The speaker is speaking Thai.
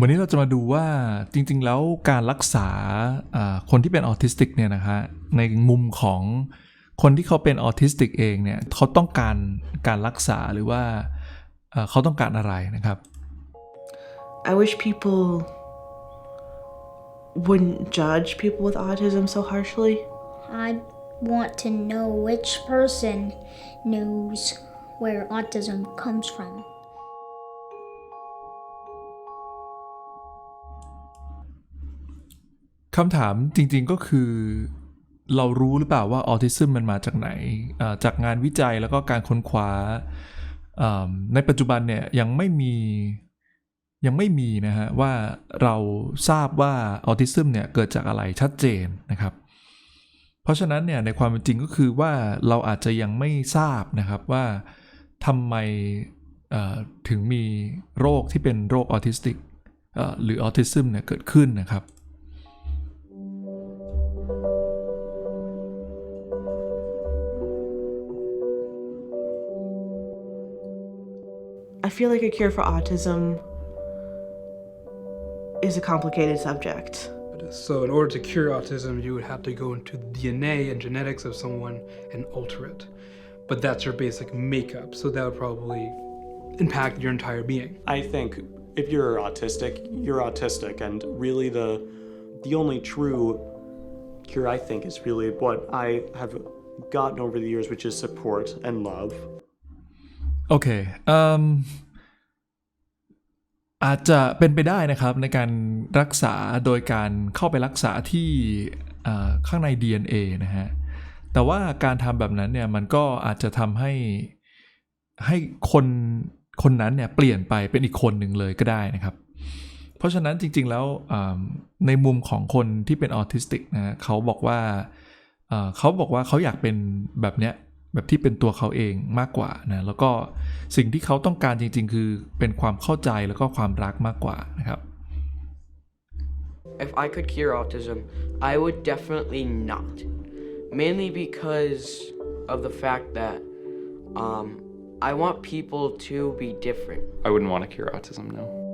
วันนี้เราจะมาดูว่าจริง ๆ แล้วการรักษาอ่าคนที่เป็นออทิสติกเนี่ยนะฮะในมุมของคนที่เขาเป็นออทิสติกเองเนี่ยเขาต้องการการรักษาหรือว่าเอ่อเขาต้องการอะไรนะครับ I wish people wouldn't judge people with autism so harshly. I want to know which person knows where autism comes from. คำถามจริงๆก็คือ เรารู้หรือเปล่าว่าออทิซึมมันมาจากไหน จากงานวิจัยแล้วก็การค้นคว้า ในปัจจุบันเนี่ยยังไม่มียังไม่มีนะฮะว่าเราทราบว่าออทิซึมเนี่ยเกิดจากอะไรชัดเจนนะครับ เพราะฉะนั้นเนี่ยในความเป็นจริงก็คือว่าเราอาจจะยังไม่ทราบนะครับว่าทำไมถึงมีโรคที่เป็นโรคออทิสติกหรือออทิซึมเนี่ยเกิดขึ้นนะครับ I feel like a cure for autism is a complicated subject. So, in order to cure autism, you would have to go into the DNA and genetics of someone and alter it. But that's your basic makeup, so that would probably impact your entire being. I think if you're autistic, you're autistic, and really the the only true cure I think is really what I have gotten over the years, which is support and love. โอเคเอิ่มอาจจะเป็นไปได้นะครับในการรักษาโดยการเข้าไปรักษาที่ข้างใน DNA นะฮะ แต่ว่าการทำแบบนั้นเนี่ยมันก็อาจจะทำให้ให้คนคนนั้นเนี่ยเปลี่ยนไปเป็นอีกคนหนึ่งเลยก็ได้นะครับ เพราะฉะนั้นจริงๆแล้วในมุมของคนที่เป็นออทิสติกนะฮะเขาบอกว่าเขาบอกว่าเขาอยากเป็นแบบเนี้ย แบบที่เป็นตัวเขาเองมากกว่านะแล้วก็สิ่งที่เขาต้องการจริง ๆ คือเป็นความเข้าใจแล้วก็ความรักมากกว่านะครับ If I could cure autism, I would definitely not. Mainly because of the fact that um, I want people to be different. I wouldn't want to cure autism, no.